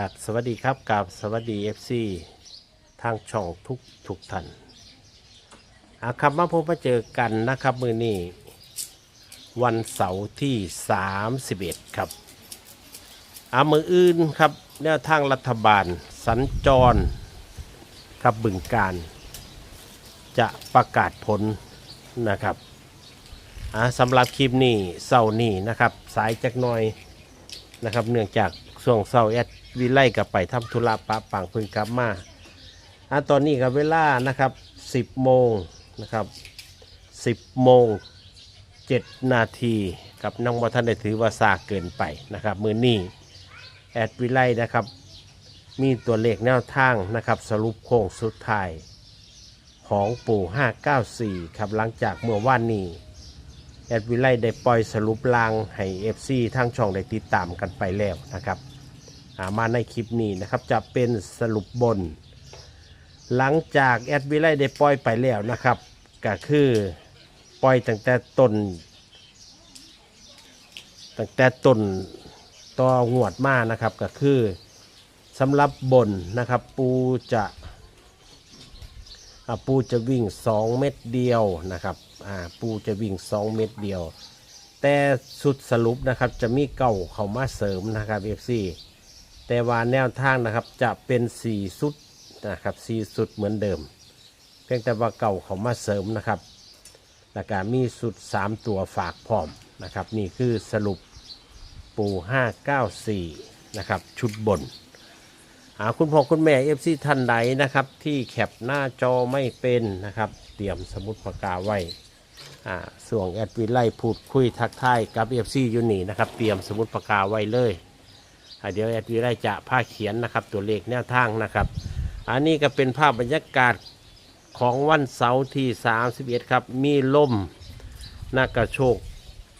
กราบสวัสดีครับกราบสวัสดี FC ทางช่องทุกทุกท่านอาครับมาพบมาเจอกันนะครับ มือนี้วันเสาร์ที่ 31 ครับอามืออื่นครับแนวทางรัฐบาล สัญจรครับบึงการ จะประกาศผลนะครับสำหรับคลิปนี้เสาร์นี้นะครับ สายจักหน่อยนะครับ เนื่องจากช่วงเช้าแอด วิไลกับไปทำธุระปะปังเพิ่งกลับมาอันตอนนี้กับเวลานะครับ 10โมงนะครับ 10โมง7นาทีกับน้องบอท่านได้ถือว่าซาเกินไปนะครับมือนี้แอดวิไลนะครับ มีตัวเลขแนวทางนะครับ สรุปโค้งสุดท้ายของปู่ 594 ครับหลังจากเมื่อวานนี้แอดวิไลได้ปล่อยสรุปลางให้ FC ทางช่องได้ติดตามกันไปแล้วนะครับามาในคลิปนี้นะครับ จะเป็นสรุปบน หลังจากแอดวิไลได้ปล่อยไปแล้วนะครับ ก็คือปล่อยตั้งแต่ต้นตั้งแต่ต้นต่องวดมานะครับก็คือสำหรับบนนะครับ ปูจะปูจะวิ่ง 2 เม็ดเดียวนะครับปูจะวิ่ง 2 เม็ดเดียว แต่สุดสรุปนะครับจะมีเก่าเข้ามาเสริมนะครับ FC แต่ว่าแนวทางนะครับ จะเป็น4สุดนะครับ4สุดเหมือนเดิม เพียงแต่ว่าเก่าเขามาเสริมนะครับแล้วก็มีสุด 3 ตัวฝากพร้อมนะครับ นี่คือสรุปปู594 นะครับ ชุดบนหาคุณพ่อคุณแม่เอฟซีท่านใดนะครับ ที่แคปหน้าจอไม่เป็นนะครับ เตรียมสมุดปากกาไว้ส่วงแอดวิไลพูดคุยทักทายกับเอฟซีอยู่นี่นะครับ เตรียมสมุดปากกาไว้เลย อ่าเดี๋ยวแอดวิไลจะผ้าเขียนนะครับ ตัวเลขแนวทางนะครับ อันนี้ก็เป็นภาพบรรยากาศของวันเสาร์ที่ 31 ครับ มีลมนากระโชก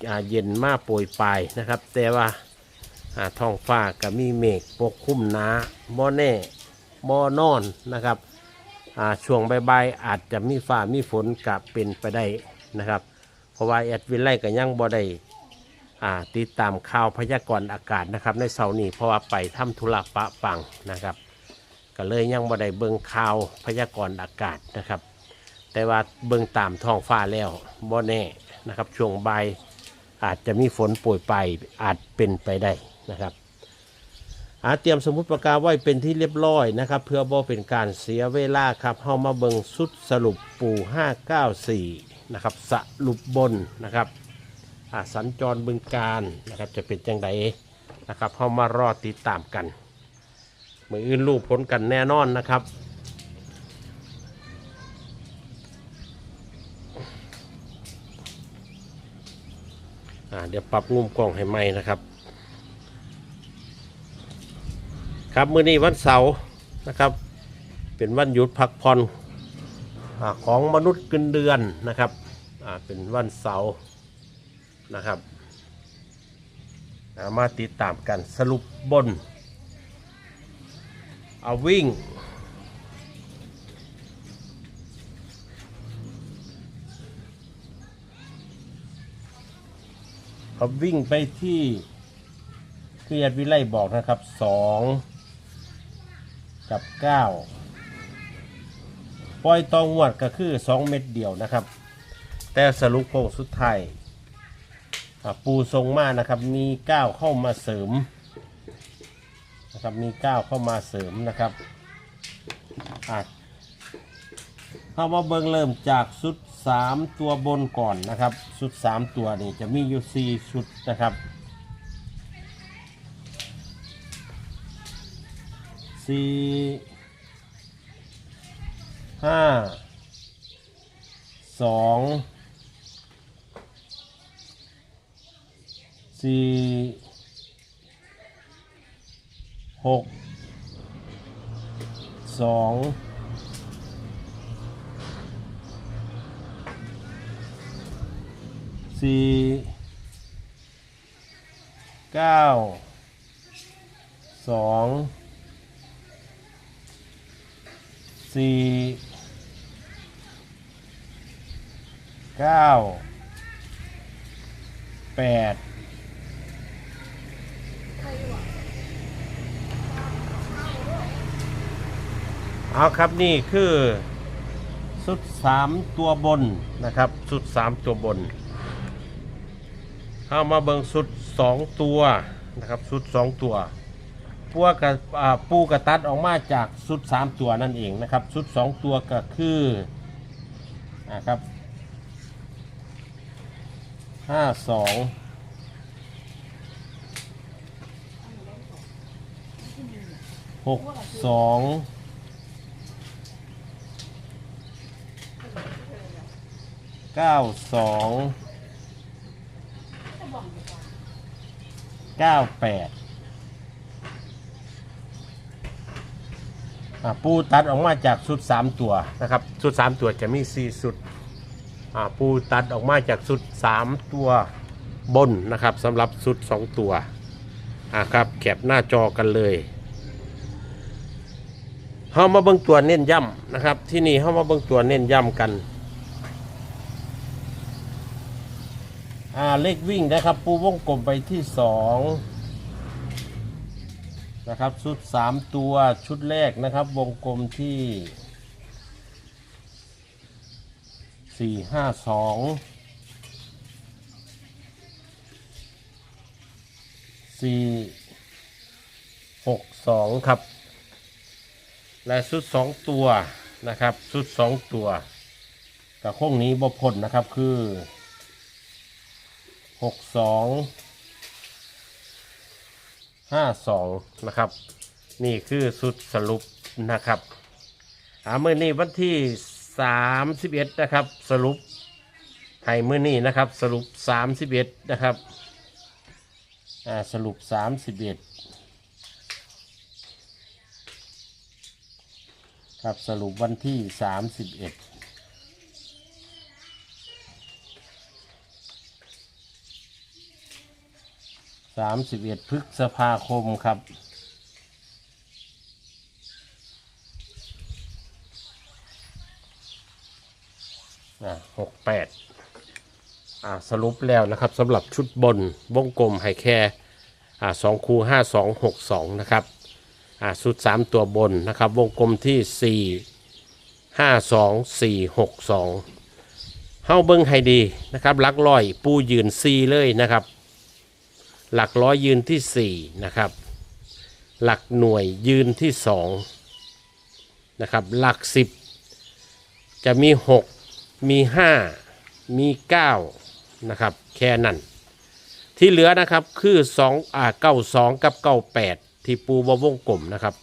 อ่าเย็นมากโปรยปลายนะครับ แต่ว่าอ่าท้องฟ้าก็มีเมฆปกคลุมหนาบ่แน่บ่นอนนะครับอ่าช่วงบ่ายๆอาจจะมีฟ้ามีฝนกับเป็นไปได้นะครับ เพราะว่าแอดวินไลก็ยังบ่ได้ อ่าติดตามข่าวพยากรณ์อากาศนะครับ ในเสาร์นี้เพราะว่าไปทำธุระปะปังนะครับ ก็เลยยังบ่ได้เบิ่งข่าวพยากรณ์อากาศนะครับ แต่ว่าเบิ่งตามท้องฟ้าแล้วบ่แน่นะครับช่วงบ่ายอาจจะมีฝนโปรยปลายอาจเป็นไปได้นะครับอาเตรียมสมุดประกาไว้เป็นที่เรียบร้อยนะครับ เพื่อบ่เป็นการเสียเวลาครับเข้ามาเบิงสุดสรุปปู่594นะครับสรุปบนนะครับ สัญจรบึงการนะครับจะเป็นจังไดนะครับเข้ามารอติดตามกันมืออื่นรูปผลกันแน่นอนนะครับอ่าเดี๋ยวปรับงุมกล่องให้ใหม่นะครับ ครับมื้อนี้วันเสาร์นะครับ เป็นวันหยุดพักผ่อนอของมนุษย์กินเดือนนะครับอ่าเป็นวันเสาร์ นะครับามาติดตามกันสรุปบน เอาวิ่ง เขาวิ่งไปที่ที่ยัดวิไลบอกนะครับสองกับเก้าปล่อยตองวดก็คือสองเม็ดเดียวนะครับ แต่สรุปโค้งสุดท้าย อะปูทรงมานะครับ มีก้าวเข้ามาเสริมนะครับมีก้าวเข้ามาเสริมนะครับอะเข้ามาเบิ่งเริ่มจากชุดสามตัวบนก่อนนะครับชุดสามตัวนี่จะมีอยู่สี่ชุดนะครับสี่ห้าสอง สี่หกสองสี่เก้าสองสี่เก้าแปด เอาครับนี่คือสุดสามตัวบนนะครับสุดสามตัวบนเข้ามาเบิงสุดสองตัวนะครับสุดสองตัวพวกับปูกระตัดออกมาจากสุดสามตัวนั่นเองนะครับสุดสองตัวก็คือนะครับห้าสองหกสอง เก้าสองเก้าแปดอ่าปูตัดออกมาจากชุดสามตัวนะครับชุดสามตัวจะมีสี่ชุดอ่าปูตัดออกมาจากชุดสามตัวบนนะครับสำหรับชุดสองตัวอ่าครับแคปหน้าจอกันเลยเข้ามาเบิ่งตัวเน้นย่ำนะครับ ที่นี่เข้ามาเบิ่งตัวเน้นย่ำกัน อ่าเลขวิ่งนะครับ ปูวงกลมไปที่สองนะครับชุดสามตัวชุดแรกนะครับ วงกลมที่สี่ห้าสองสี่หกสองครับ และชุดสองตัวนะครับชุดสองตัวกับโค้งนี้บพ้นนะครับคือ หกสองห้าสองนะครับ นี่คือชุดสรุปนะครับอามื่อนี้วันที่สามสิบเอ็ดนะครับ สรุปให้มื่อนี้นะครับ สรุปสามสิบเอ็ดนะครับอ่าสรุปสามสิบเอ็ดครับสรุปวันที่31สามสิบเอ็ดพฤษภาคมครับ อ่าหกแปดอ่าสรุปแล้วนะครับสำหรับชุดบนวงกลมให้แค่อ่าสองคูห้าสองหกสองนะครับอ่าสุดสามตัวบนนะครับ วงกลมที่สี่ห้าสองสี่หกสองเฮ้าเบิ้งให้ดีนะครับลักร้อยปูยืนซีเลยนะครับ หลักร้อยยืนที่สี่นะครับ หลักหน่วยยืนที่สองนะครับ หลักสิบจะมีหกมีห้ามีเก้านะครับ แค่นั้น ที่เหลือนะครับคือ2อ่า92 กับ 98 ที่ปูบวงกลมนะครับ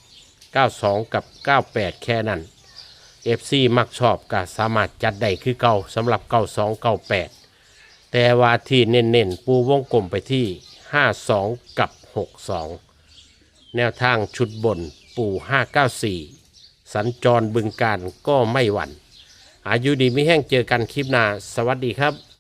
92 กับ 98 แค่นั้น FC มักชอบก็สามารถจัดได้คือเก่าสำหรับ 92 98 แต่ว่าที่เน้นๆปูวงกลมไปที่ 52 กับ 62 แนวทางชุดบนปู่ 594 สัญจรบึงการก็ไม่หวั่น อายุดีไม่แห้งเจอกันคลิปหน้า สวัสดีครับ